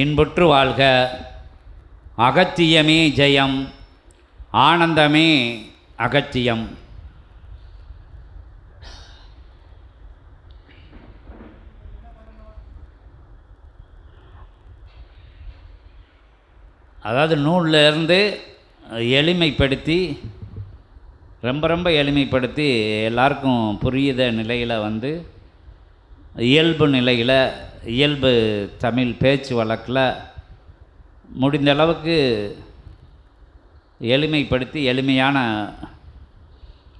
இன்புற்று வாழ்க. அகத்தியமே ஜெயம் ஆனந்தமே அகத்தியம். அதாவது நூல்ல இருந்து எளிமைப்படுத்தி ரொம்ப ரொம்ப எளிமைப்படுத்தி எல்லாருக்கும் புரியுத நிலையில் வந்து இயல்பு நிலையில் இயல்பு தமிழ் பேச்சு வழக்கில் முடிந்த அளவுக்கு எளிமைப்படுத்தி எளிமையான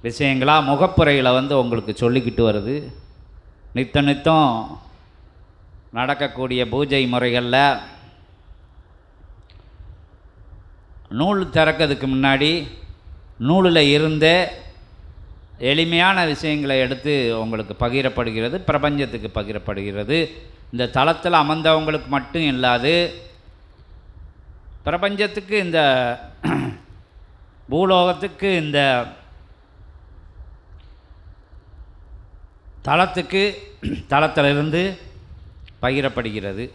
விஷயங்களாக முகப்புரையில் வந்து உங்களுக்கு சொல்லிக்கிட்டு வருது. நித்த நித்தம் நடக்கக்கூடிய பூஜை முறைகளில் நூல் திறக்கிறதுக்கு முன்னாடி நூலில் இருந்தே எளிமையான விஷயங்களை எடுத்து உங்களுக்கு பகிரப்படுகிறது பிரபஞ்சத்துக்கு பகிரப்படுகிறது. இந்த தளத்தில் அமர்ந்தவங்களுக்கு மட்டும் இல்லாது பிரபஞ்சத்துக்கு இந்த பூலோகத்துக்கு இந்த தளத்துக்கு தளத்திலிருந்து பகிரப்படுகிறது.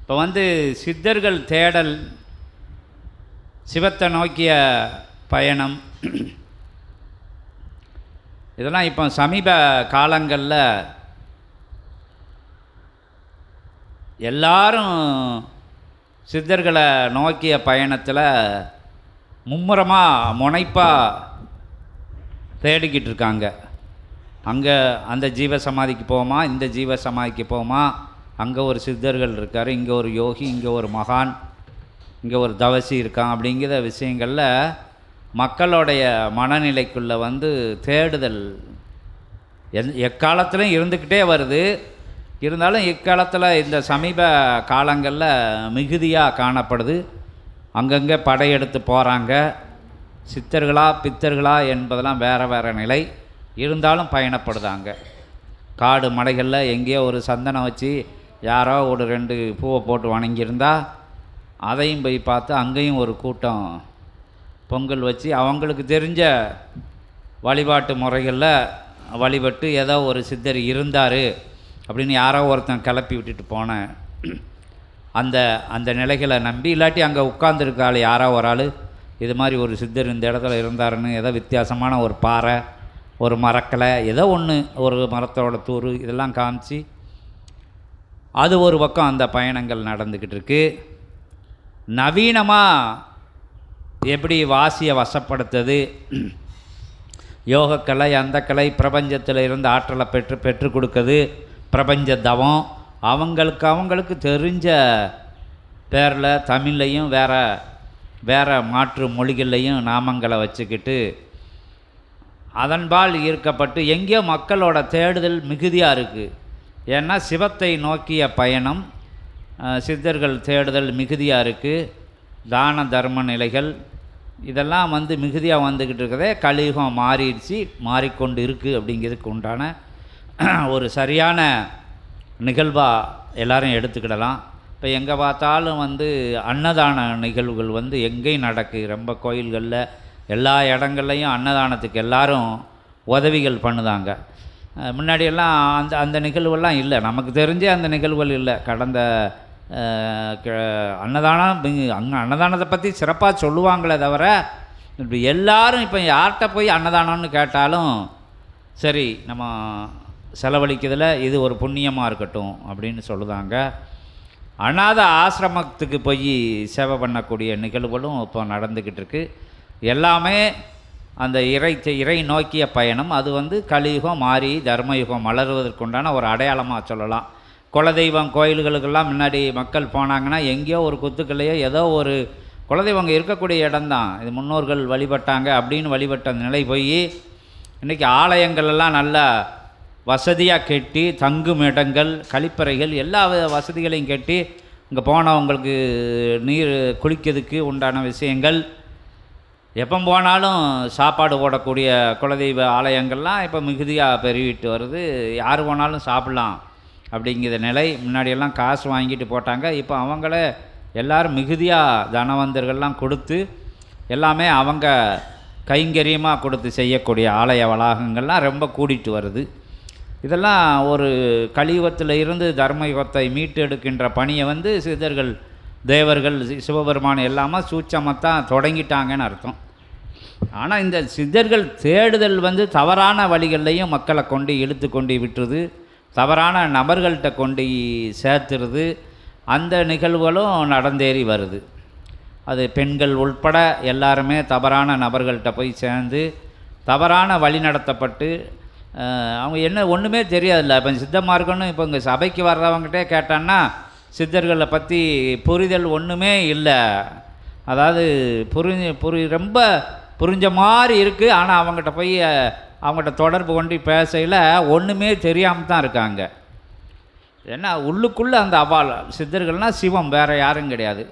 இப்போ வந்து சித்தர்கள் தேடல் சிவத்தை நோக்கிய பயணம் இதெல்லாம் இப்போ சமீப காலங்களில் எல்லாரும் சித்தர்களை நோக்கிய பயணத்தில் மும்முரமாக முனைப்பாக தேடிக்கிட்டு இருக்காங்க. அங்கே அந்த ஜீவ சமாதிக்கு போவோமா? இந்த ஜீவ சமாதிக்கு போவோமா? அங்கே ஒரு சித்தர்கள் இருக்கார் இங்கே ஒரு யோகி இங்கே ஒரு மகான் இங்கே ஒரு தவசி இருக்கான் அப்படிங்கிற விஷயங்களில் மக்களுடைய மனநிலைக்குள்ளே வந்து தேடுதல் எந் எக்காலத்துலையும் இருந்துக்கிட்டே வருது. இருந்தாலும் இக்காலத்தில் இந்த சமீப காலங்களில் மிகுதியாக காணப்படுது. அங்கங்கே படையெடுத்து போகிறாங்க சித்தர்களா பித்தர்களா என்பதெல்லாம் வேறு வேறு நிலை. இருந்தாலும் பயணப்படுதாங்க. காடு மலைகளில் எங்கேயோ ஒரு சந்தனம் வச்சு யாரோ ஒரு ரெண்டு பூவை போட்டு வணங்கியிருந்தா அதையும் போய் பார்த்து அங்கேயும் ஒரு கூட்டம் பொங்கல் வச்சு அவங்களுக்கு தெரிஞ்ச வழிபாட்டு முறைகளில் வழிபட்டு ஏதோ ஒரு சித்தர் இருந்தார் அப்படின்னு யாரோ ஒருத்தன் கிளப்பி விட்டுட்டு போனேன். அந்த அந்த நிலைகளை நம்பி இல்லாட்டி அங்கே உட்காந்துருக்காள் யாரோ ஒரு ஆள். இது மாதிரி ஒரு சித்தர் இந்த இடத்துல இருந்தாருன்னு ஏதோ வித்தியாசமான ஒரு பாறை ஒரு மரக்கலை ஏதோ ஒன்று ஒரு மரத்தோட தூர் இதெல்லாம் காமிச்சு அது ஒரு பக்கம் அந்த பயணங்கள் நடந்துக்கிட்டு இருக்குது நவீனமாக எப்படி வாசியை வசப்படுத்துது? யோகக்கலை அந்த கலை பிரபஞ்சத்தில் இருந்து ஆற்றலை பெற்று பெற்று கொடுக்குது பிரபஞ்ச தவம். அவங்களுக்கு அவங்களுக்கு தெரிஞ்ச பேரில் தமிழ்லையும் வேற வேற மாற்று மொழிகள்லையும் நாமங்களை வச்சுக்கிட்டு அதன்பால் ஈர்க்கப்பட்டு எங்கேயோ மக்களோட தேடுதல் மிகுதியாக இருக்குது ஏன்னா சிவத்தை நோக்கிய பயணம் சித்தர்கள் தேடுதல் மிகுதியாக இருக்குது தான தர்ம நிலைகள் இதெல்லாம் வந்து மிகுதியாக வந்துக்கிட்டு இருக்கதே கலியுகம் மாறிடுச்சு மாறிக்கொண்டு இருக்குது அப்படிங்கிறதுக்கு உண்டான ஒரு சரியான நிகழ்வாக எல்லோரும் எடுத்துக்கிடலாம். இப்போ எங்கே பார்த்தாலும் வந்து அன்னதான நிகழ்வுகள் வந்து எங்கேயும் நடக்கு. ரொம்ப கோயில்களில் எல்லா இடங்கள்லையும் அன்னதானத்துக்கு எல்லாரும் உதவிகள் பண்ணுதாங்க. முன்னாடியெல்லாம் அந்த அந்த நிகழ்வெல்லாம் இல்லை. நமக்கு தெரிஞ்சே அந்த நிகழ்வுகள் இல்லை. கடந்த அன்னதானம் அங்கே அன்னதானத்தை பற்றி சிறப்பாக சொல்லுவாங்களே தவிர இப்படி எல்லாரும் இப்போ யார்கிட்ட போய் அன்னதானம்னு கேட்டாலும் சரி நம்ம செலவழிக்கிறதுல இது ஒரு புண்ணியமாக இருக்கட்டும் அப்படின்னு சொல்லுதாங்க. அனாத ஆசிரமத்துக்கு போய் சேவை பண்ணக்கூடிய நிகழ்வுகளும் இப்போ நடந்துக்கிட்டு இருக்குது எல்லாமே அந்த இறை இறை நோக்கிய பயணம். அது வந்து கலியுகம் மாறி தர்மயுகம் மலர்வதற்குண்டான ஒரு அடையாளமாக சொல்லலாம். குலதெய்வம் கோயில்களுக்கெல்லாம் முன்னாடி மக்கள் போனாங்கன்னா எங்கேயோ ஒரு குத்துக்கள்லையோ ஏதோ ஒரு குலதெய்வம் இருக்கக்கூடிய இடம்தான். இது முன்னோர்கள் வழிபட்டாங்க அப்படின்னு வழிபட்ட நிலை போய் இன்றைக்கி ஆலயங்கள் எல்லாம் நல்லா வசதியாக கட்டி தங்கும் இடங்கள் கழிப்பறைகள் எல்லா வ- வசதிகளையும் கட்டி இங்கே போனவங்களுக்கு நீர் குளிக்கிறதுக்கு உண்டான விஷயங்கள். எப்போ போனாலும் சாப்பாடு போடக்கூடிய குலதெய்வ ஆலயங்கள்லாம் இப்போ மிகுதியாக பெருகிட்டு வருது. யார் போனாலும் சாப்பிட்லாம். அப்படிங்கிற நிலை. முன்னாடியெல்லாம் காசு வாங்கிட்டு போட்டாங்க. இப்போ அவங்கள எல்லாரும் மிகுதியாக தனவந்தர்கள்லாம் கொடுத்து எல்லாமே அவங்க கைங்கரியமாக கொடுத்து செய்யக்கூடிய ஆலய வளாகங்கள்லாம் ரொம்ப கூடிட்டு வருது. இதெல்லாம் ஒரு கலியுகத்தில் இருந்து தர்மயுகத்தை மீட்டெடுக்கின்ற பணியை வந்து சிதர்கள் தேவர்கள் சிவபெருமான் எல்லாமே சூட்சமத்தான் தொடங்கிட்டாங்கன்னு அர்த்தம். ஆனால் இந்த சித்தர்கள் தேடுதல் வந்து தவறான வழிகள்லையும் மக்களை கொண்டு இழுத்து கொண்டு விட்டுருது. தவறான நபர்கள்ட்ட கொண்டு சேர்த்துறது அந்த நிகழ்வுகளும் நடந்தேறி வருது. அது பெண்கள் உள்பட எல்லாருமே தவறான நபர்கள்ட்ட போய் சேர்ந்து தவறான வழி நடத்தப்பட்டு அவங்க என்ன ஒன்றுமே தெரியாதுல்ல. இப்போ சித்த மார்க்கம்னு இப்போ இங்கே சபைக்கு வர்றவங்ககிட்டே கேட்டான்னா சித்தர்களை பற்றி புரிதல் ஒன்றுமே இல்லை. அதாவது புரிஞ்சு புரி ரொம்ப புரிஞ்ச மாதிரி இருக்குது ஆனால் அவங்ககிட்ட போய் அவங்கள்ட்ட அவங்ககிட்ட தொடர்பு கொண்டு பேசையில் ஒன்றுமே தெரியாமல் தான் இருக்காங்க. ஏன்னா உள்ளுக்குள்ளே அந்த அவால் சித்தர்கள்னால் சிவம் வேறு யாரும் கிடையாது.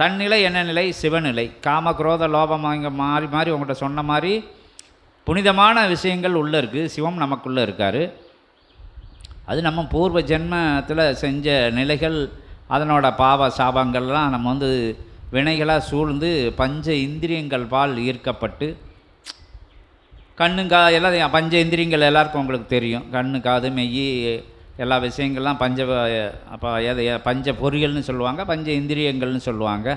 தன்னிலை என்ன நிலை? சிவநிலை. காம குரோத லோபம் இங்கே மாறி மாறி உங்கள்கிட்ட சொன்ன மாதிரி புனிதமான விஷயங்கள் உள்ளே இருக்குது சிவம் நமக்குள்ளே இருக்கார். அது நம்ம பூர்வ ஜென்மத்தில் செஞ்ச நிலைகள் அதனோட பாவ சாபங்கள்லாம் நம்ம வந்து வினைகளாக சூழ்ந்து பஞ்ச இந்திரியங்கள் பால் ஈர்க்கப்பட்டு கண்ணு கா எல்லாம் பஞ்ச இந்திரியங்கள் எல்லாருக்கும் உங்களுக்கு தெரியும். கண்ணு காது மெய் எல்லா விஷயங்கள்லாம் பஞ்ச அப்போ எதை பஞ்ச பொறிகள்னு சொல்லுவாங்க பஞ்ச இந்திரியங்கள்னு சொல்லுவாங்க.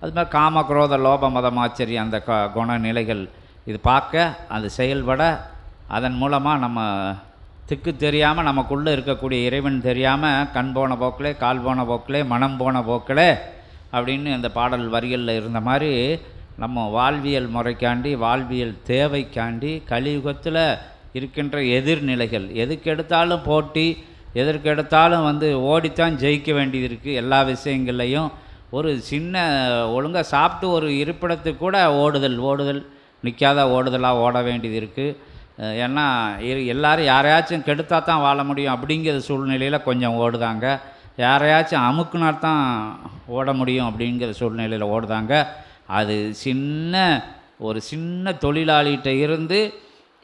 அது மாதிரி காம குரோத லோப மதம் ஆச்சரியம் அந்த க குணநிலைகள் இது பார்க்க அது செயல்பட அதன் மூலமாக நம்ம திக்கு தெரியாமல் நமக்குள்ளே இருக்கக்கூடிய இறைவன் தெரியாமல் கண் போன போக்கிலே கால் போன போக்கிலே மனம் போன போக்கிலே அப்படின்னு அந்த பாடல் வரிகளில் இருந்த மாதிரி நம்ம வாழ்வியல் முறைக்காண்டி வாழ்வியல் தேவைக்காண்டி கலியுகத்தில் இருக்கின்ற எதிர்நிலைகள் எதுக்கு எடுத்தாலும் போட்டி எதற்கு எடுத்தாலும் வந்து ஓடித்தான் ஜெயிக்க வேண்டியது இருக்குது எல்லா விஷயங்கள்லையும். ஒரு சின்ன ஒழுங்காக சாப்பிட்டு ஒரு இருப்பிடத்துக்கு கூட ஓடுதல் ஓடுதல் நிற்காத ஓடுதலாக ஓட வேண்டியது இருக்குது ஏன்னா எல்லோரும் யாரையாச்சும் கெடுத்தா தான் வாழ முடியும் அப்படிங்கிற சூழ்நிலையில் கொஞ்சம் ஓடுதாங்க. யாரையாச்சும் அமுக்குனா தான் ஓட முடியும் அப்படிங்கிற சூழ்நிலையில் ஓடுதாங்க. அது சின்ன ஒரு சின்ன தொழிலாளிகிட்ட இருந்து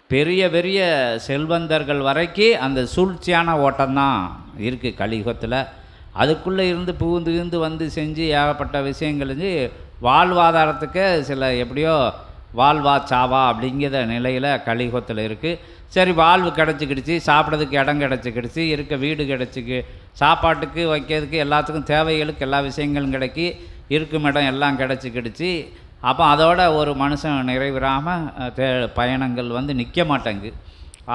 பெரிய பெரிய செல்வந்தர்கள் வரைக்கும் அந்த சூழ்ச்சியான ஓட்டம்தான் இருக்குது கலியுகத்தில். அதுக்குள்ளே இருந்து புகுந்து இருந்து வந்து செஞ்சு ஏகப்பட்ட விஷயங்கள் செஞ்சு வாழ்வாதாரத்துக்கு சில எப்படியோ வாழ்வா சாவா அப்படிங்கிற நிலையில் கலியுகத்தில் இருக்குது சரி வாழ்வு கிடச்சிக்கிடுச்சு சாப்பிட்றதுக்கு இடம் கிடச்சிக்கிடுச்சு இருக்க வீடு கிடச்சிக்கு சாப்பாட்டுக்கு வைக்கிறதுக்கு எல்லாத்துக்கும் தேவைகளுக்கு எல்லா விஷயங்களும் கிடைக்கி இருக்கும் இடம் எல்லாம் கிடச்சிக்கிடுச்சு அப்போ அதோட ஒரு மனுஷன் நிறைவேறாமல் தே பயணங்கள் வந்து நிற்க மாட்டேங்கு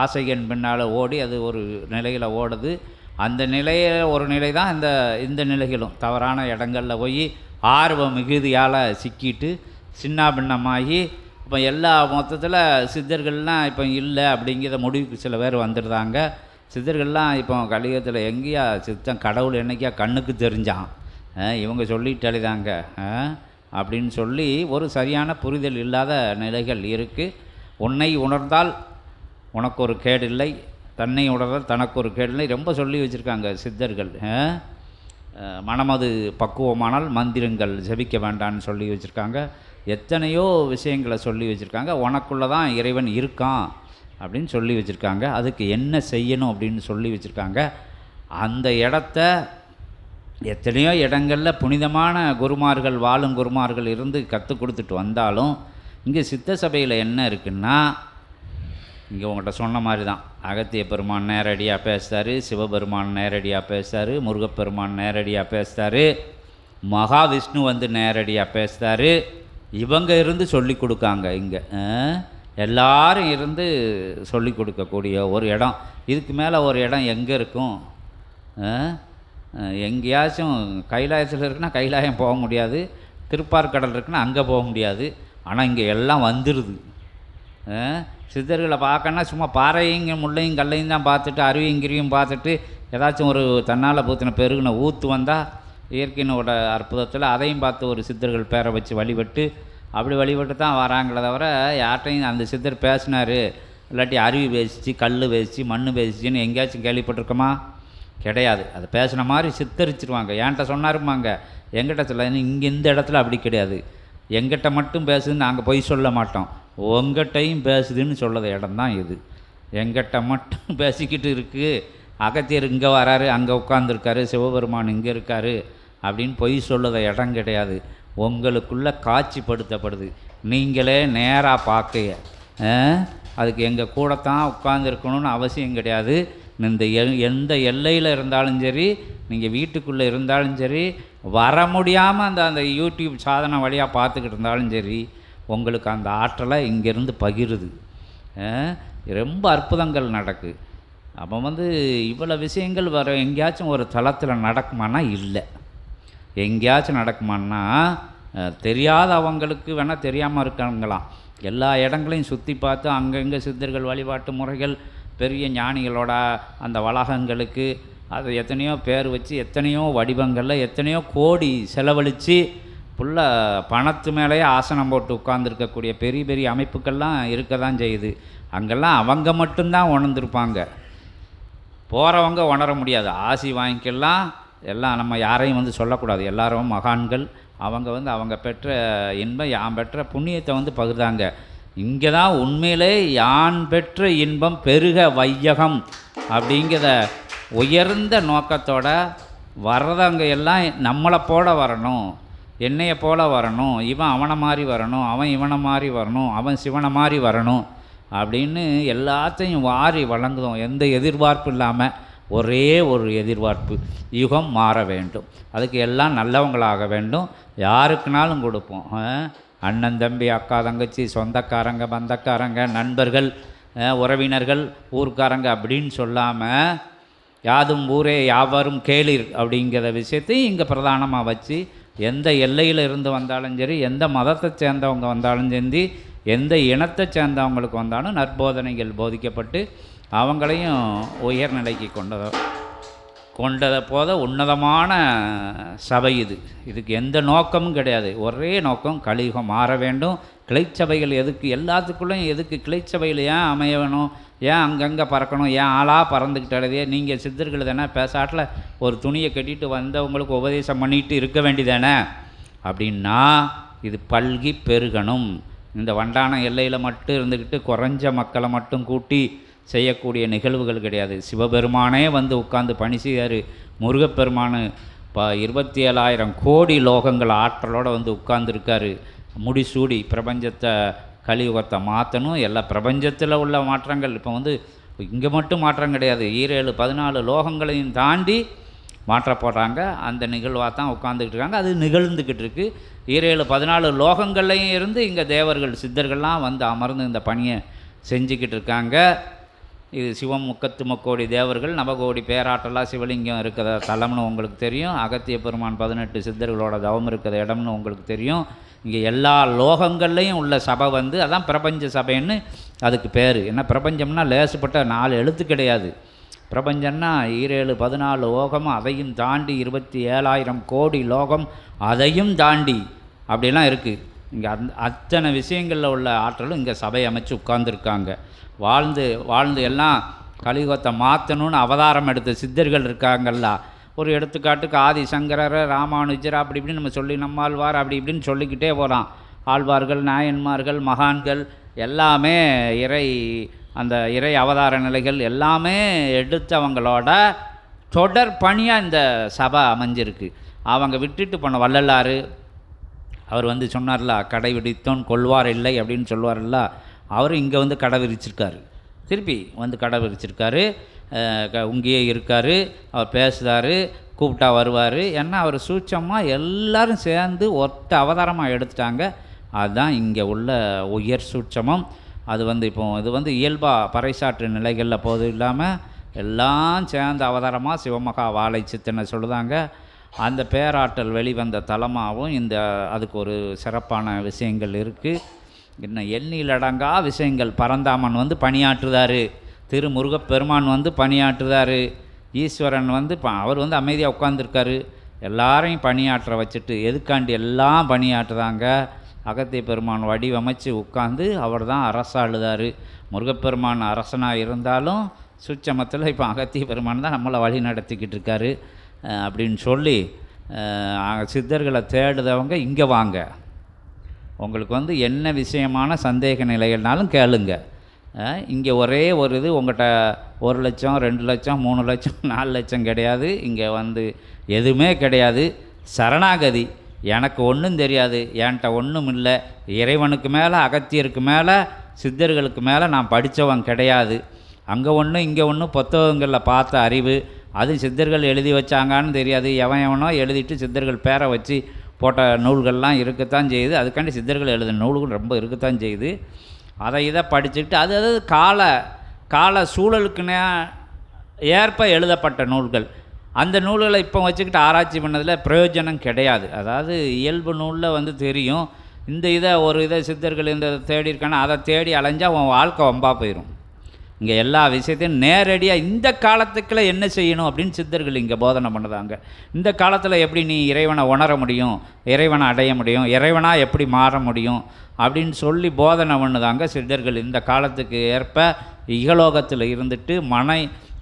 ஆசையின் பின்னால் ஓடி அது ஒரு நிலையில் ஓடுது. அந்த நிலையில் ஒரு நிலை தான் இந்த இந்த நிலைகளும். தவறான இடங்களில் போய் ஆர்வ மிகுதியால் சிக்கிட்டு சின்ன பின்னமாகி இப்போ எல்லா மொத்தத்தில் சித்தர்கள்லாம் இப்போ இல்லை அப்படிங்கிற முடிவுக்கு சில பேர் வந்துடுறாங்க. சித்தர்கள்லாம் இப்போ கலியுகத்தில் எங்கேயா சித்தம் கடவுள் என்னைக்கா கண்ணுக்கு தெரிஞ்சான். இவங்க சொல்லிட்டாலே தாங்க அப்படின்னு சொல்லி ஒரு சரியான புரிதல் இல்லாத நிலைகள் இருக்குது உன்னை உணர்ந்தால் உனக்கு ஒரு கேடு இல்லை தன்னை உணர்ந்தால் தனக்கு ஒரு கேடு இல்லை ரொம்ப சொல்லி வச்சுருக்காங்க சித்தர்கள் மனமது பக்குவமானால் மந்திரங்கள் ஜெபிக்க வேண்டான்னு சொல்லி வச்சுருக்காங்க. எத்தனையோ விஷயங்களை சொல்லி வச்சுருக்காங்க. உனக்குள்ளே தான் இறைவன் இருக்கான் அப்படின்னு சொல்லி வச்சுருக்காங்க. அதுக்கு என்ன செய்யணும் அப்படின்னு சொல்லி வச்சுருக்காங்க. அந்த இடத்த எத்தனையோ இடங்களில் புனிதமான குருமார்கள் வாழும் குருமார்கள் இருந்து கற்றுக் கொடுத்துட்டு வந்தாலும் இங்கே சித்த சபையில் என்ன இருக்குன்னா இங்கே உங்கள்கிட்ட சொன்ன மாதிரி தான் அகத்திய பெருமான் நேரடியாக பேசுகிறாரு சிவபெருமான் நேரடியாக பேசுகிறாரு முருகப்பெருமான் நேரடியாக பேசுகிறாரு மகாவிஷ்ணு வந்து நேரடியாக பேசுகிறாரு இவங்க இருந்து சொல்லி கொடுக்காங்க இங்கே. எல்லாரும் இருந்து சொல்லி கொடுக்கக்கூடிய ஒரு இடம். இதுக்கு மேலே ஒரு இடம் எங்கே இருக்கும்? எங்கேயாச்சும் கைலாயத்தில் இருக்குன்னா கைலாயம் போக முடியாது. திருப்பார்கடல் இருக்குன்னா அங்கே போக முடியாது. ஆனால் இங்கே எல்லாம் வந்துடுது சித்தர்களை பார்க்கணுன்னா சும்மா பாறையும் முள்ளையும் கல்லையும் தான் பார்த்துட்டு அருவியும் கிரியும் பார்த்துட்டு ஏதாச்சும் ஒரு தன்னால் பூத்தின பெருகின ஊற்று வந்தால் இயற்கையினோட அற்புதத்தில் அதையும் பார்த்து ஒரு சித்தர்கள் பேரை வச்சு வழிபட்டு அப்படி வழிபட்டு தான் வராங்களே தவிர யார்கிட்டையும் அந்த சித்தர் பேசினார். இல்லாட்டி அருவி பேசிச்சு கல் பேசிச்சு மண் பேசிச்சுன்னு எங்கேயாச்சும் கேள்விப்பட்டிருக்கோமா? கிடையாது. அது பேசின மாதிரி சித்தரிச்சிருவாங்க. என்கிட்ட சொன்னாருமாங்க எங்கிட்ட சொல்ல இங்கே இந்த இடத்துல அப்படி கிடையாது. எங்கிட்ட மட்டும் பேசுதுன்னு நாங்கள் பொய் சொல்ல மாட்டோம். உங்கள்கிட்டையும் பேசுதுன்னு சொல்லத இடம் தான் இது. எங்கிட்ட மட்டும் பேசிக்கிட்டு இருக்குது அகத்தியர் இங்கே வராரு அங்கே உட்காந்துருக்காரு சிவபெருமான் இங்கே இருக்காரு அப்படின்னு பொய் சொல்லுத இடம் கிடையாது. உங்களுக்குள்ள காட்சிப்படுத்தப்படுது. நீங்களே நேராக பார்க்கைய. அதுக்கு எங்கள் கூடத்தான் உட்காந்துருக்கணும்னு அவசியம் கிடையாது. இந்த எ- எந்த எல்லையில் இருந்தாலும் சரி நீங்கள் வீட்டுக்குள்ளே இருந்தாலும் சரி வர முடியாமல் அந்த அந்த யூடியூப் சாதனம் வழியாக பார்த்துக்கிட்டு இருந்தாலும் சரி உங்களுக்கு அந்த ஆற்றலை இங்கேருந்து பகிருது. ரொம்ப அற்புதங்கள் நடக்கு. அப்போ வந்து இவ்வளோ விஷயங்கள் வர எங்கேயாச்சும் ஒரு தளத்தில் நடக்குமானா இல்லை. எங்கேயாச்சும் நடக்குமான்னா தெரியாத தெரியாதவங்களுக்கு வேணால் தெரியாமல் இருக்காங்களாம். எல்லா இடங்களையும் சுற்றி பார்த்து அங்கங்கே சித்தர்கள் வழிபாட்டு முறைகள் பெரிய ஞானிகளோட அந்த வளாகங்களுக்கு அதை எத்தனையோ பேர் வச்சு எத்தனையோ வடிவங்களில் எத்தனையோ கோடி செலவழித்து ஃபுல்லாக பணத்து மேலேயே ஆசனம் போட்டு உட்காந்துருக்கக்கூடிய பெரிய பெரிய அமைப்புக்கள்லாம் இருக்க தான் செய்யுது. அங்கெல்லாம் அவங்க மட்டும்தான் உணர்ந்திருப்பாங்க. போகிறவங்க உணர முடியாது. ஆசி வாங்கிக்கலாம். எல்லாம் நம்ம யாரையும் வந்து சொல்லக்கூடாது. எல்லாரும் மகான்கள். அவங்க வந்து அவங்க பெற்ற இன்பம் யான் பெற்ற புண்ணியத்தை வந்து பகிர்ந்தாங்க. இங்கே தான் உண்மையிலே யான் பெற்ற இன்பம் பெருக வையகம் அப்படிங்கிற உயர்ந்த நோக்கத்தோட வர்றதவங்க எல்லாம் நம்மளை போல வரணும் என்னைய போல வரணும் இவன் அவனை மாதிரி வரணும் அவன் இவனை மாதிரி வரணும் அவன் சிவனை மாதிரி வரணும் அப்படின்னு எல்லாத்தையும் வாரி வழங்குதோம் எந்த எதிர்பார்ப்பு இல்லாமல் ஒரே ஒரு எதிர்பார்ப்பு யுகம் மாற வேண்டும். அதுக்கு எல்லாம் நல்லவங்களாக வேண்டும். யாருக்குனாலும் கொடுப்போம். அண்ணன் தம்பி அக்கா தங்கச்சி சொந்தக்காரங்க பந்தக்காரங்க நண்பர்கள் உறவினர்கள் ஊர்க்காரங்க அப்படின்னு சொல்லாமல் யாதும் ஊரே யாவரும் கேளிர் அப்படிங்கிற விஷயத்தையும் இங்கே பிரதானமாக வச்சு எந்த எல்லையில் இருந்து வந்தாலும் சரி எந்த மதத்தை சேர்ந்தவங்க வந்தாலும் சரி எந்த இனத்தை சேர்ந்தவங்களுக்கு வந்தாலும் நற்போதனைகள் போதிக்கப்பட்டு அவங்களையும் உயர்நிலைக்கு கொண்டதோ கொண்டதை போத உன்னதமான சபை இது. இதுக்கு எந்த நோக்கமும் கிடையாது. ஒரே நோக்கம் கலியுகம் மாற வேண்டும். கிளைச்சபைகள் எதுக்கு? எல்லாத்துக்குள்ளேயும் எதுக்கு கிளைச்சபையில் ஏன் அமைய வேணும்? ஏன் அங்கங்கே பறக்கணும்? ஏன் ஆளாக பறந்துக்கிட்டதே நீங்கள் சித்தர்கள் தானே? பேசாட்டில் ஒரு துணியை கட்டிட்டு வந்தவங்களுக்கு உபதேசம் பண்ணிட்டு இருக்க வேண்டியதானே? அப்படின்னா இது பல்கி பெருகணும். இந்த வண்டான எல்லையில் மட்டும் இருந்துக்கிட்டு குறைஞ்ச மக்களை மட்டும் கூட்டி செய்யக்கூடிய நிகழ்வுகள் கிடையாது. சிவபெருமானே வந்து உட்கார்ந்து பணி செய்யார் முருகப்பெருமானு இப்போ இருபத்தி ஏழாயிரம் கோடி லோகங்கள் ஆற்றலோடு வந்து உட்கார்ந்துருக்காரு. முடிசூடி பிரபஞ்சத்தை கலியுகத்தை மாற்றணும் எல்லா பிரபஞ்சத்தில் உள்ள மாற்றங்கள். இப்போ வந்து இங்கே மட்டும் மாற்றம் கிடையாது. ஈரேழு பதினாலு லோகங்களையும் தாண்டி மாற்ற போடுறாங்க அந்த நிகழ்வாக தான் உட்காந்துக்கிட்டு இருக்காங்க. அது நிகழ்ந்துக்கிட்டு இருக்குது ஈரேழு பதினாலு லோகங்கள்லையும் இருந்து இங்கே தேவர்கள் சித்தர்கள்லாம் வந்து அமர்ந்து இந்த பணியை செஞ்சுக்கிட்டு இருக்காங்க. இது சிவம் முக்கத்து முக்கோடி தேவர்கள் நவகோடி பேராற்றலாக சிவலிங்கம் இருக்கிற தலம்னு உங்களுக்கு தெரியும். அகத்திய பெருமான் பதினெட்டு சித்தர்களோட தவம் இருக்கிற இடம்னு உங்களுக்கு தெரியும். இங்கே எல்லா லோகங்கள்லையும் உள்ள சபை வந்து அதான் பிரபஞ்ச சபைன்னு அதுக்கு பேர். என்ன பிரபஞ்சம்னா லேசுப்பட்ட நாலு எழுத்து கிடையாது. பிரபஞ்சம்னா ஈரேழு பதினாலு லோகம் அதையும் தாண்டி இருபத்தி ஏழாயிரம் கோடி லோகம் அதையும் தாண்டி அப்படிலாம் இருக்குது இங்கே அந் அத்தனை விஷயங்களில் உள்ள ஆற்றலும் இங்கே சபை அமைச்சு உட்கார்ந்துருக்காங்க. வாழ்ந்து வாழ்ந்து எல்லாம் கலியுகத்தை மாற்றணும்னு அவதாரம் எடுத்த சித்தர்கள் இருக்காங்கல்ல. ஒரு எடுத்துக்காட்டுக்கு ஆதி சங்கரர் ராமானுஜர் அப்படி இப்படின்னு நம்ம சொல்லி நம்மாழ்வார் அப்படி இப்படின்னு சொல்லிக்கிட்டே போகிறான் ஆழ்வார்கள் நாயன்மார்கள் மகான்கள் எல்லாமே இறை அந்த இறை அவதார நிலைகள் எல்லாமே எடுத்தவங்களோட தொடர் பணியாக இந்த சபை அமைஞ்சிருக்கு. அவங்க விட்டுட்டு போன வள்ளலாறு அவர் வந்து சொன்னார்ல கடைபிடித்தோன் கொள்வார் இல்லை அப்படின்னு சொல்லுவார்ல அவர் இங்கே வந்து கடை விரிச்சிருக்காரு. திருப்பி வந்து கடை விரிச்சிருக்காரு. க- இங்கேயே இருக்கார். அவர் பேசுகிறாரு கூப்பிட்டா வருவார். ஏன்னா அவர் சூட்சமாக எல்லாரும் சேர்ந்து ஒத்த அவதாரமாக எடுத்துட்டாங்க. அதுதான் இங்கே உள்ள உயர் சூட்சமம். அது வந்து இப்போ இது வந்து இயல்பாக பறைசாற்று நிலைகளில் போது இல்லாமல் எல்லாம் சேர்ந்த அவதாரமாக சிவமகா வாழை சித்தனை சொல்லுதாங்க. அந்த பேராற்றல் வெளிவந்த தலமாகவும் இந்த அதுக்கு ஒரு சிறப்பான விஷயங்கள் இருக்குது இன்னும் எண்ணிலடங்கா விஷயங்கள். பரந்தாமன் வந்து பணியாற்றுதாரு. திரு முருகப்பெருமான் வந்து பணியாற்றுதாரு. ஈஸ்வரன் வந்து அவர் வந்து அமைதியாக உட்காந்துருக்காரு எல்லாரையும் பணியாற்ற வச்சுட்டு எதுக்காண்டி எல்லாம் பணியாற்றுதாங்க? அகத்திய பெருமான் வடிவமைச்சு உட்காந்து அவர் தான் அரசாளுதார். முருகப்பெருமான் அரசனாக இருந்தாலும் சுச்சமத்தில் இப்போ அகத்திய பெருமான் தான் நம்மளை வழி நடத்திக்கிட்டு இருக்காரு. அப்படின்னு சொல்லி சித்தர்களை தேடுதவங்க இங்கே வாங்க. உங்களுக்கு வந்து என்ன விஷயமான சந்தேக நிலைகள்னாலும் கேளுங்க. இங்கே ஒரே ஒரு இது உங்கள்கிட்ட ஒரு லட்சம் ரெண்டு லட்சம் மூணு லட்சம் நாலு லட்சம் கிடையாது. இங்கே வந்து எதுவுமே கிடையாது. சரணாகதி. எனக்கு ஒன்றும் தெரியாது. என்கிட்ட ஒன்றும் இல்லை. இறைவனுக்கு மேலே அகத்தியருக்கு மேலே சித்தர்களுக்கு மேலே நான் படித்தவன் கிடையாது. அங்கே ஒன்று இங்கே ஒன்று புத்தகங்களில் பார்த்த அறிவு. அது சித்தர்கள் எழுதி வச்சாங்கன்னு தெரியாது. எவன் எவனோ எழுதிட்டு சித்தர்கள் பேரை வச்சு போட்ட நூல்கள்லாம் இருக்கத்தான் செய்யுது. அதுக்காண்டி சித்தர்கள் எழுதின நூல்கள் ரொம்ப இருக்கத்தான் செய்யுது. அதை இதை படிச்சுக்கிட்டு அது அது கால கால சூழலுக்குனே ஏற்ப எழுதப்பட்ட நூல்கள். அந்த நூல்களை இப்போ வச்சுக்கிட்டு ஆராய்ச்சி பண்ணதில் பிரயோஜனம் கிடையாது. அதாவது இயல்பு நூலில் வந்து தெரியும். இந்த இதை ஒரு இதை சித்தர்கள் இந்த தேடி இருக்கானா அதை தேடி அலைஞ்சா உன் வாழ்க்கை வம்பா போயிடும் இங்கே எல்லா விஷயத்தையும் நேரடியாக இந்த காலத்துக்குள்ள என்ன செய்யணும் அப்படின்னு சித்தர்கள் இங்கே போதனை பண்ணுதாங்க. இந்த காலத்தில் எப்படி நீ இறைவனை உணர முடியும் இறைவனை அடைய முடியும் இறைவனாக எப்படி மாற முடியும் அப்படின்னு சொல்லி போதனை பண்ணுதாங்க சித்தர்கள். இந்த காலத்துக்கு ஏற்ப இகலோகத்தில் இருந்துட்டு மனை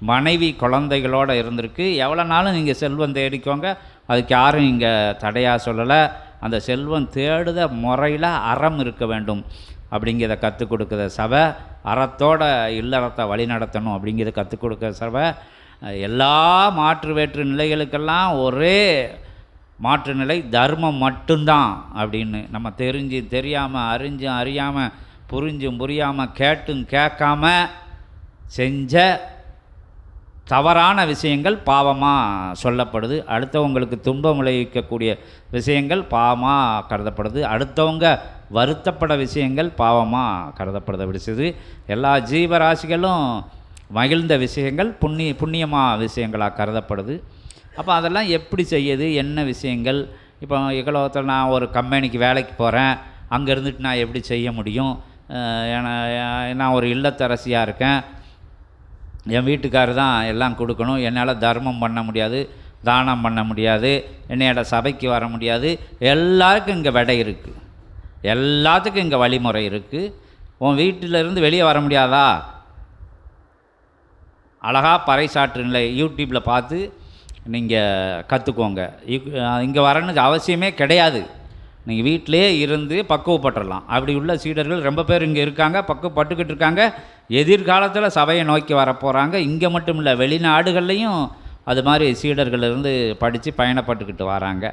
மனைவி குழந்தைகளோடு இருந்திருக்கு. எவ்வளோ நாளும் நீங்கள் செல்வம் தேடிக்கோங்க. அதுக்கு யாரும் இங்கே தடையாக சொல்லலை. அந்த செல்வம் தேடுத முறையில் அறம் இருக்க வேண்டும் அப்படிங்கிறத கற்றுக் கொடுக்குற சபை. அறத்தோட இல்லறத்தை வழி நடத்தணும் அப்படிங்கிறத கற்றுக் கொடுக்க சபை எல்லா மாற்று வேற்று நிலைகளுக்கெல்லாம் ஒரே மாற்று நிலை தர்மம் மட்டும்தான் அப்படின்னு நம்ம தெரிஞ்சு தெரியாமல் அறிஞ்சும் அறியாமல் புரிஞ்சும் புரியாமல் கேட்டும் கேட்காம செஞ்ச தவறான விஷயங்கள் பாவமாக சொல்லப்படுது. அடுத்தவங்களுக்கு துன்பம் விளைவிக்கக்கூடிய விஷயங்கள் பாவமாக கருதப்படுது. அடுத்தவங்க வருத்தப்பட விஷயங்கள் பாவமாக கருதப்படுத விடுச்சது எல்லா ஜீவராசிகளும் மகிழ்ந்த விஷயங்கள் புண்ணிய புண்ணியமாக விஷயங்களாக கருதப்படுது. அப்போ அதெல்லாம் எப்படி செய்யுது? என்ன விஷயங்கள்? இப்போ இகலோகத்தில் நான் ஒரு கம்பெனிக்கு வேலைக்கு போகிறேன் அங்கே இருந்துட்டு நான் எப்படி செய்ய முடியும்? ஏன்னா- நான் ஒரு இல்லத்தரசியாக இருக்கேன். என் வீட்டுக்காரர் தான் எல்லாம் கொடுக்கணும். என்னால் தர்மம் பண்ண முடியாது தானம் பண்ண முடியாது என்னையோட சபைக்கு வர முடியாது. எல்லாருக்கும் இங்கே விடை இருக்குது எல்லாத்துக்கும் இங்கே வழிமுறை இருக்குது உன் வீட்டிலேருந்து வெளியே வர முடியாதா? அழகாக பறைசாற்று நிலை யூடியூப்பில் பார்த்து நீங்கள் கற்றுக்கோங்க இங்கே வரணுக்கு அவசியமே கிடையாது. நீங்கள் வீட்டிலே இருந்து பக்குவப்பட்டுடலாம். அப்படி உள்ள சீடர்கள் ரொம்ப பேர் இங்கே இருக்காங்க பக்குவப்பட்டுக்கிட்டு இருக்காங்க. எதிர்காலத்தில் சபையை நோக்கி வரப்போகிறாங்க இங்கே மட்டும் இல்லை வெளிநாடுகள்லையும் அது மாதிரி சீடர்கள் இருந்து படித்து பயணப்பட்டுக்கிட்டு வராங்க.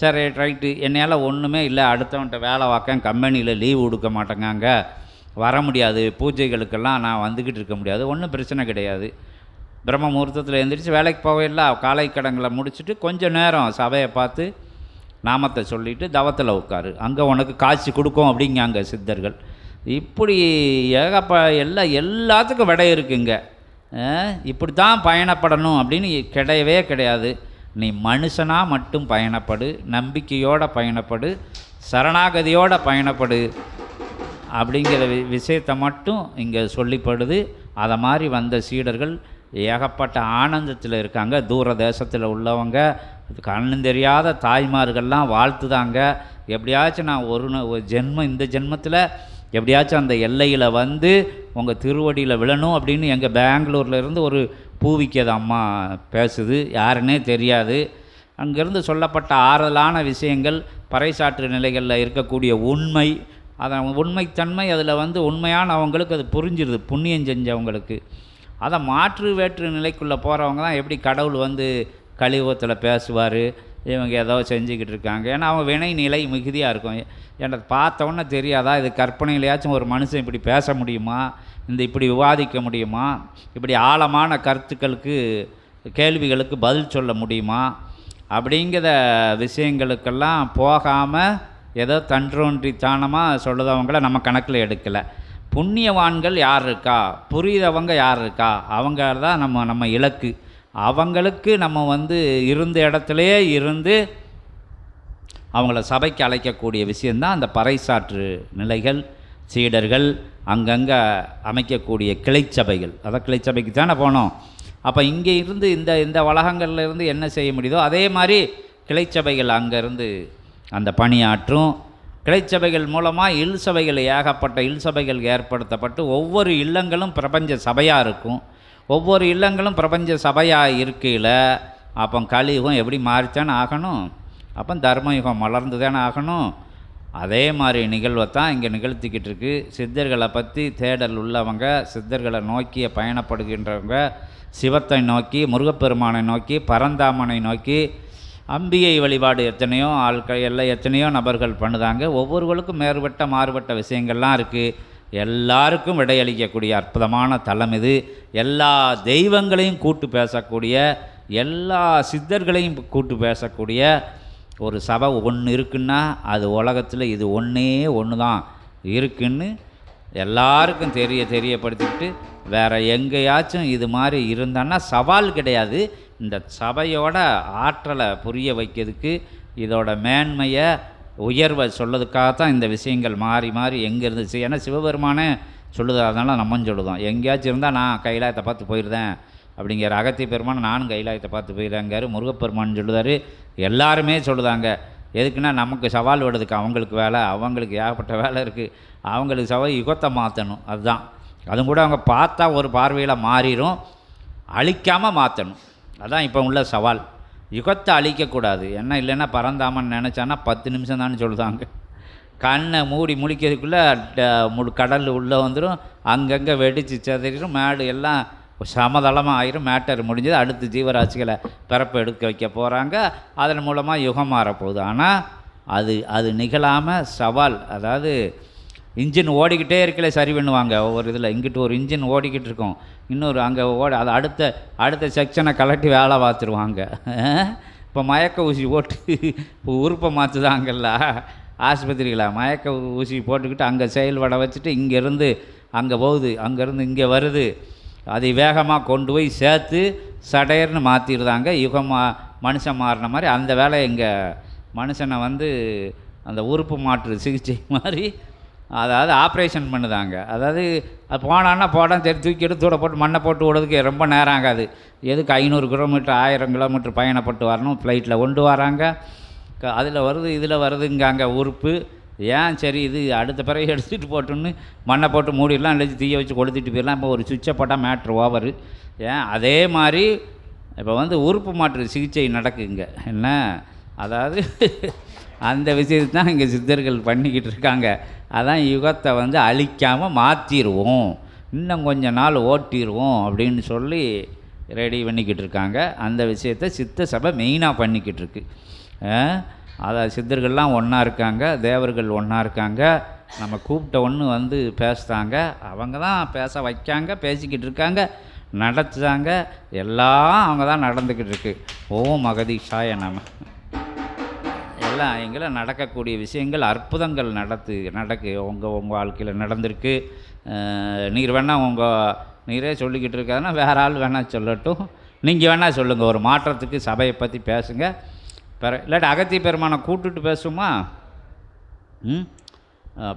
சரி ரைட்டு. என்னையால் ஒன்றுமே இல்லை. அடுத்தவன்ட்ட வேலை பார்க்க கம்பெனியில் லீவ் கொடுக்க மாட்டேங்காங்க. வர முடியாது. பூஜைகளுக்கெல்லாம் நான் வந்துக்கிட்டு இருக்க முடியாது. ஒன்றும் பிரச்சனை கிடையாது. பிரம்ம முகூர்த்தத்தில் எழுந்திரிச்சு வேலைக்கு போவையில்ல காலை கடங்களை முடிச்சுட்டு கொஞ்சம் நேரம் சபையை பார்த்து நாமத்தை சொல்லிட்டு தவத்தில் உட்காரு. அங்கே உனக்கு காய்ச்சி கொடுக்கும் அப்படிங்காங்க சித்தர்கள். இப்படி ஏகப்ப எல்லா எல்லாத்துக்கும் விடை இருக்குங்க. இப்படி தான் பயணப்படணும் அப்படின்னு கிடையவே கிடையாது. நீ மனுஷனாக மட்டும் பயணப்படு நம்பிக்கையோட பயணப்படு சரணாகதியோடு பயணப்படு அப்படிங்கிற வி விஷயத்தை மட்டும் இங்கே சொல்லிப்படுது. அதை மாதிரி வந்த சீடர்கள் ஏகப்பட்ட ஆனந்தத்தில் இருக்காங்க. தூர தேசத்தில் உள்ளவங்க கண்ணு தெரியாத தாய்மார்கள்லாம் வாழ்த்துதாங்க. எப்படியாச்சும் நான் ஒரு ஜென்மம் இந்த ஜென்மத்தில் எப்படியாச்சும் அந்த எல்லையில் வந்து உங்கள் திருவடியில் விழணும் அப்படின்னு எங்கள் பெங்களூர்லேருந்து ஒரு பூவிக்கது அம்மா பேசுது. யாருன்னே தெரியாது. அங்கேருந்து சொல்லப்பட்ட ஆறுதலான விஷயங்கள் பறைசாற்று நிலைகளில் இருக்கக்கூடிய உண்மை அதன் உண்மைத்தன்மை அதில் வந்து உண்மையான அவங்களுக்கு அது புரிஞ்சிருது புண்ணியம் செஞ்சவங்களுக்கு. அதை மாற்று வேற்று நிலைக்குள்ளே போகிறவங்க தான் எப்படி கடவுள் வந்து கலியுகத்தில் பேசுவார்? இவங்க ஏதோ செஞ்சுக்கிட்டு இருக்காங்க ஏன்னா அவங்க வினை நிலை மிகுதியாக இருக்கும் எனக்கு பார்த்தோன்னே தெரியாதா? இது கற்பனையிலையாச்சும் ஒரு மனுஷன் இப்படி பேச முடியுமா? இந்த இப்படி விவாதிக்க முடியுமா? இப்படி ஆழமான கருத்துக்களுக்கு கேள்விகளுக்கு பதில் சொல்ல முடியுமா? அப்படிங்கிற விஷயங்களுக்கெல்லாம் போகாமல் ஏதோ தன்றோன்றித்தானமாக சொல்லுதவங்கள நம்ம கணக்கில் எடுக்கலை. புண்ணியவான்கள் யார் இருக்கா? புரியுதவங்க யார் இருக்கா? அவங்க தான் நம்ம நம்ம இலக்கு. அவங்களுக்கு நம்ம வந்து இருந்த இடத்துலையே இருந்து அவங்கள சபைக்கு அழைக்கக்கூடிய விஷயந்தான் அந்த பறைசாற்று நிலைகள் சீடர்கள் அங்கங்கே அமைக்கக்கூடிய கிளைச்சபைகள். அதான் கிளைச்சபைக்கு தானே போனோம். அப்போ இங்கே இருந்து இந்த இந்த வளகங்கள்லேருந்து என்ன செய்ய முடியுதோ அதே மாதிரி கிளைச்சபைகள் அங்கேருந்து அந்த பணியாற்றும். கிளைச்சபைகள் மூலமாக இல் சபைகள் ஏகப்பட்ட இல் சபைகள் ஏற்படுத்தப்பட்டு ஒவ்வொரு இல்லங்களும் பிரபஞ்ச சபையாக இருக்கும். ஒவ்வொரு இல்லங்களும் பிரபஞ்ச சபையாக இருக்கையில் அப்போ கலியுகம் எப்படி மாறித்தானே ஆகணும். அப்போ தர்மயுகம் மலர்ந்து தானே ஆகணும். அதே மாதிரி நிகழ்வை தான் இங்கே நிகழ்த்திக்கிட்டு இருக்கு. சித்தர்களை பற்றி தேடல் உள்ளவங்க சித்தர்களை நோக்கிய பயணப்படுகின்றவங்க சிவத்தை நோக்கி முருகப்பெருமானை நோக்கி பரந்தாமனை நோக்கி அம்பிகை வழிபாடு எத்தனையோ ஆட்கள் எல்லாம் எத்தனையோ நபர்கள் பண்ணுதாங்க. ஒவ்வொருவருக்கும் மேற்பட்ட மாறுபட்ட விஷயங்கள்லாம் இருக்குது எல்லாருக்கும் விடையளிக்கக்கூடிய அற்புதமான தலம் இது. எல்லா தெய்வங்களையும் கூட்டு பேசக்கூடிய எல்லா சித்தர்களையும் கூட்டு பேசக்கூடிய ஒரு சபை ஒன்று இருக்குன்னா அது உலகத்தில் இது ஒன்றே ஒன்று தான் இருக்குன்னு எல்லாருக்கும் தெரிய தெரியப்படுத்திக்கிட்டு வேறு எங்கேயாச்சும் இது மாதிரி இருந்தான்னா சவால் கிடையாது. இந்த சபையோட ஆற்றலை புரிய வைக்கிறதுக்கு இதோட மேன்மையை உயர்வை சொல்லதுக்காகத்தான் இந்த விஷயங்கள் மாறி மாறி எங்கே இருந்துச்சு? ஏன்னா சிவபெருமானே சொல்லுது அதனால நம்ம சொல்லுதோம் எங்கேயாச்சும் இருந்தால் நான் கைலாயத்தை பார்த்து போயிருந்தேன் அப்படிங்கிற அகத்திய பெருமான் நானும் கைலாயத்தை பார்த்து போயிருந்தாரு முருகப்பெருமான் சொல்லுதார். எல்லாருமே சொல்லுதாங்க. எதுக்குன்னா நமக்கு சவால் விடுறதுக்கு அவங்களுக்கு வேலை அவங்களுக்கு ஏகப்பட்ட வேலை இருக்குது அவங்களுக்கு சவால் யுகத்தை மாற்றணும் அதுதான். அதுவும் கூட அவங்க பார்த்தா ஒரு பார்வையில் மாறிடும் அழிக்காமல் மாற்றணும் அதுதான் இப்போ உள்ள சவால். யுகத்தை அழிக்கக்கூடாது. என்ன இல்லைன்னா பறந்தாமன்னு நினச்சான்னா பத்து நிமிஷம் தான் சொல்லுதாங்க கண்ணை மூடி முழிக்கிறதுக்குள்ளே முழு கடல் உள்ளே வந்துடும் அங்கங்கே வெடிச்சு சதறிடும் மேடு எல்லாம் சமதளமாக ஆயிரும். மேட்டர் முடிஞ்சது அடுத்து ஜீவராசிகளை பிறப்பு எடுக்க வைக்க போகிறாங்க அதன் மூலமாக யுகம் மாறப்போகுது. ஆனால் அது அது நிகழாமல் சவால் அதாவது இன்ஜின் ஓடிக்கிட்டே இருக்கல சரி பண்ணுவாங்க. ஒவ்வொரு இதில் இங்கிட்டு ஒரு இன்ஜின் ஓடிக்கிட்டு இருக்கும். இன்னொரு அங்கே ஓட அது அடுத்த அடுத்த செக்ஷனை கலட்டி வேலை பார்த்துருவாங்க. இப்போ மயக்க ஊசி போட்டு இப்போ உறுப்பை மாற்றுதாங்கல்ல. ஆஸ்பத்திரியில் மயக்க ஊசி போட்டுக்கிட்டு அங்கே செயல்பட வச்சுட்டு இங்கேருந்து அங்கே போகுது அங்கேருந்து இங்கே வருது. அதை வேகமாக கொண்டு போய் சேர்த்து சடையர்னு மாற்றிடுதாங்க யுகமாக மனுஷன் மாறின மாதிரி அந்த வேலை எங்கள் மனுஷனை வந்து அந்த உறுப்பு மாற்று சிகிச்சை மாதிரி அதாவது ஆப்ரேஷன் பண்ணுதாங்க. அதாவது அது போனான்னா போடாமல் சரி தூக்கி எடுத்து தூட போட்டு மண்ணை போட்டு விடுறதுக்கு ரொம்ப நேரம் ஆகாது. எதுக்கு ஐநூறு கிலோமீட்டர் ஆயிரம் கிலோமீட்டர் பயணப்பட்டு வரணும்? ஃப்ளைட்டில் கொண்டு வராங்க. அதில் வருது இதில் வருதுங்காங்க உறுப்பு. ஏன் சரி இது அடுத்த பிறகு எடுத்துகிட்டு போட்டுன்னு மண்ணை போட்டு மூடிடலாம் இல்லை தீயை வச்சு கொளுத்திட்டு போயிடலாம். இப்போ ஒரு சுவிட்சை போட்டால் மேட்ரு ஓவரு ஏன்? அதே மாதிரி இப்போ வந்து உறுப்பு மாற்று சிகிச்சை நடக்குங்க. என்ன? அதாவது அந்த விஷயத்தை தான் இங்கே சித்தர்கள் பண்ணிக்கிட்டு இருக்காங்க. அதான் யுகத்தை வந்து அழிக்காமல் மாற்றிடுவோம் இன்னும் கொஞ்ச நாள் ஓட்டிடுவோம் அப்படின்னு சொல்லி ரெடி பண்ணிக்கிட்டு இருக்காங்க. அந்த விஷயத்தை சித்த சபை மெயினாக பண்ணிக்கிட்டு இருக்கு. அதை சித்தர்கள்லாம் ஒன்றா இருக்காங்க தேவர்கள் ஒன்றா இருக்காங்க. நம்ம கூப்பிட்ட ஒன்று வந்து பேசுகிறாங்க அவங்க தான் பேச வைக்காங்க பேசிக்கிட்டு இருக்காங்க நடத்துகிறாங்க எல்லாம் அவங்க தான் நடந்துக்கிட்டு இருக்கு. ஓம் மகதீஷாய நம்ம எல்லாம் எங்களை நடக்கக்கூடிய விஷயங்கள் அற்புதங்கள் நடத்து நடக்கு உங்கள் உங்கள் வாழ்க்கையில் நடந்திருக்கு. நீர் வேணால் உங்கள் நீரே சொல்லிக்கிட்டு இருக்காதுன்னா வேற ஆள் வேணால் சொல்லட்டும். நீங்கள் வேணால் சொல்லுங்கள் ஒரு மாற்றத்துக்கு சபையை பற்றி பேசுங்க. பிற இல்லாட்டி அகத்திய பெருமானை கூட்டுட்டு பேசுமா ம்?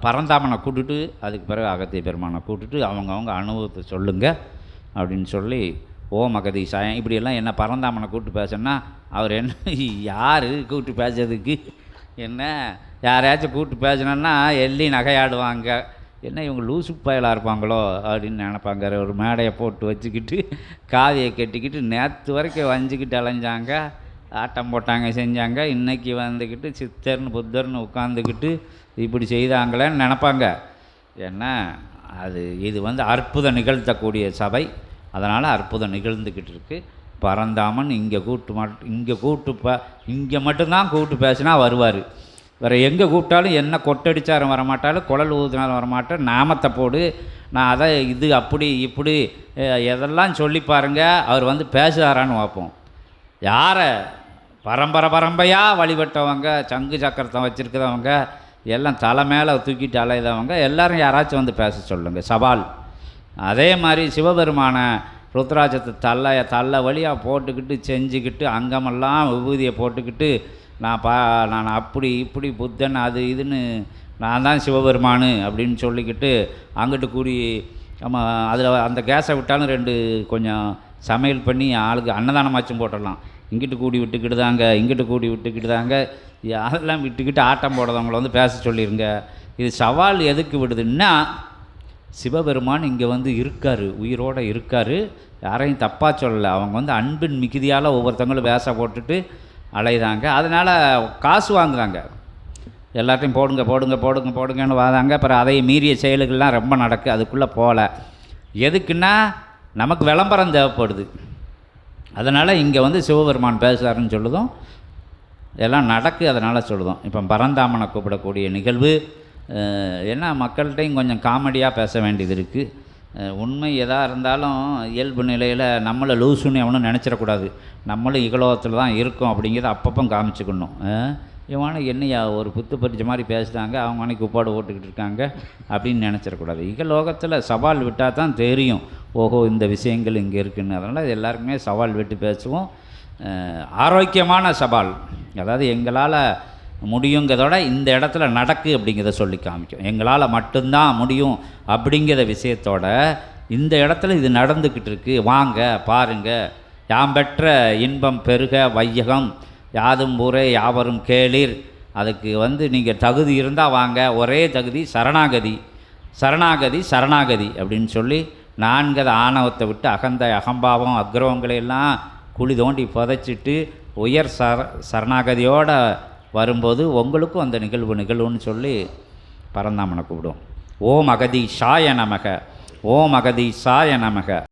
பரந்தாமனை கூட்டுட்டு அதுக்கு பிறகு அகத்திய பெருமானை கூட்டுட்டு அவங்கவுங்க அனுபவத்தை சொல்லுங்கள் அப்படின்னு சொல்லி ஓ மகதி சாயம் இப்படியெல்லாம் என்ன பரந்தாமனை கூப்பிட்டு பேசணும்னா அவர் என்ன யார் கூப்பிட்டு பேசுறதுக்கு? என்ன யாரையாச்சும் கூப்பிட்டு பேசணுன்னா எள்ளி நகையாடுவாங்க. என்ன இவங்க லூசு பயலாக இருப்பாங்களோ அப்படின்னு நினைப்பாங்க. ஒரு மேடையை போட்டு வச்சுக்கிட்டு காவியை கட்டிக்கிட்டு நேற்று வரைக்கும் வஞ்சிக்கிட்டு அலைஞ்சாங்க. ஆட்டம் போட்டாங்க செஞ்சாங்க. இன்னைக்கு வந்துக்கிட்டு சித்தர்னு புத்தர்னு உட்காந்துக்கிட்டு இப்படி செய்தாங்களேன்னு நினப்பாங்க. ஏன்னா அது இது வந்து அற்புதம் நிகழ்த்தக்கூடிய சபை. அதனால் அற்புதம் நிகழ்ந்துக்கிட்டு இருக்கு. பரந்தாமன் இங்கே கூட்டு மட் இங்கே கூட்டு ப இங்கே மட்டும்தான் கூப்பிட்டு பேசினா வருவார். வேறு எங்கே கூப்பிட்டாலும் என்ன கொட்டடிச்சாரும் வரமாட்டாலும் குழல் ஊதினாலும் வரமாட்டேன் நாமத்தை போடு நான் அதை இது அப்படி இப்படி எதெல்லாம் சொல்லி பாருங்க அவர் வந்து பேசுகிறாரான்னு பார்ப்போம். யாரை? பரம்பரை பரம்பையாக வழிபட்டவங்க சங்கு சக்கரத்தை வச்சுருக்கிறவங்க எல்லாம் தலை மேலே தூக்கிட்டு அலைதவங்க எல்லோரும் யாராச்சும் வந்து பேச சொல்லுங்கள் சவால். அதே மாதிரி சிவபெருமானை ருத்ராஜத்தை தள்ள தள்ள வழியாக போட்டுக்கிட்டு செஞ்சுக்கிட்டு அங்கமெல்லாம் விபூதியை போட்டுக்கிட்டு நான் பா நான் அப்படி இப்படி புத்தன் அது இதுன்னு நான் தான் சிவபெருமானு அப்படின்னு சொல்லிக்கிட்டு அங்கிட்டு கூடி நம்ம அதில் அந்த கேஸை விட்டாலும் ரெண்டு கொஞ்சம் சமையல் பண்ணி ஆளுக்கு அன்னதானமாச்சும் போட்டுடலாம். இங்கிட்டு கூடி விட்டுக்கிட்டு தாங்க இங்கிட்டு கூடி விட்டுக்கிட்டு தாங்க. அதெல்லாம் விட்டுக்கிட்டு ஆட்டம் போடுறவங்கள வந்து பேச சொல்லிடுங்க இது சவால் எதுக்கு விடுதுன்னா சிவபெருமான் இங்கே வந்து இருக்கார் உயிரோடு இருக்கார். யாரையும் தப்பாக சொல்லலை. அவங்க வந்து அன்பின் மிகுதியால் ஒவ்வொருத்தவங்களும் வேஷ போட்டுட்டு அலையுதாங்க அதனால் காசு வாங்குறாங்க. எல்லாத்தையும் போடுங்க போடுங்க போடுங்க போடுங்கன்னு வாதாங்க அப்புறம் அதை மீறிய செயல்கள்லாம் ரொம்ப நடக்கு. அதுக்குள்ளே போகல எதுக்குன்னா நமக்கு விளம்பரம் தேவைப்படுது. அதனால் இங்கே வந்து சிவபெருமான் பேசுகிறாருன்னு சொல்லுதும். எல்லாம் நடக்கு அதனால் சொல்லுதும். இப்போ பரந்தாமனை கூப்பிடக்கூடிய நிகழ்வு. ஏன்னா மக்கள்கிட்டையும் கொஞ்சம் காமெடியாக பேச வேண்டியது இருக்குது உண்மை எதாக இருந்தாலும் இயல்பு நிலையில் நம்மளை லூசுன்னு எவனும் நினச்சிடக்கூடாது. நம்மளும் இகலோகத்தில் தான் இருக்கோம் அப்படிங்கிறத அப்பப்போ காமிச்சுக்கணும். இவனை என்னையா ஒரு புத்து பறிச்ச மாதிரி பேசுகிறாங்க அவங்க அன்னைக்கு உப்பாடு ஓட்டுக்கிட்டு இருக்காங்க அப்படின்னு நினச்சிடக்கூடாது. இகலோகத்தில் சவால் விட்டால் தான் தெரியும். ஓஹோ இந்த விஷயங்கள் இங்கே இருக்குன்னு. அதனால் எல்லாருக்குமே சவால் விட்டு பேசுவோம். ஆரோக்கியமான சவால். அதாவது எங்களால் முடியுங்கிறதோட இந்த இடத்துல நடக்கு அப்படிங்கிறத சொல்லி காமிக்கும். எங்களால் மட்டும்தான் முடியும் அப்படிங்கிற விஷயத்தோட இந்த இடத்துல இது நடந்துக்கிட்டு இருக்கு. வாங்க பாருங்க. யாம் பெற்ற இன்பம் பெருக வையகம். யாதும் ஊரே யாவரும் கேளிர். அதுக்கு வந்து நீங்கள் தகுதி இருந்தால் வாங்க. ஒரே தகுதி சரணாகதி. சரணாகதி சரணாகதி அப்படின்னு சொல்லி நான்கத ஆணவத்தை விட்டு அகந்த அகம்பாவம் அக்ரவங்களையெல்லாம் குழி தோண்டி புதைச்சிட்டு உயர் சர சரணாகதியோட வரும்போது உங்களுக்கும் அந்த நிகழ்வு நிகழ்வுன்னு சொல்லி பரந்தாமனை கூப்பிடும். ஓம் அகதி சாய நமக. ஓம் அகதி சாய நமக.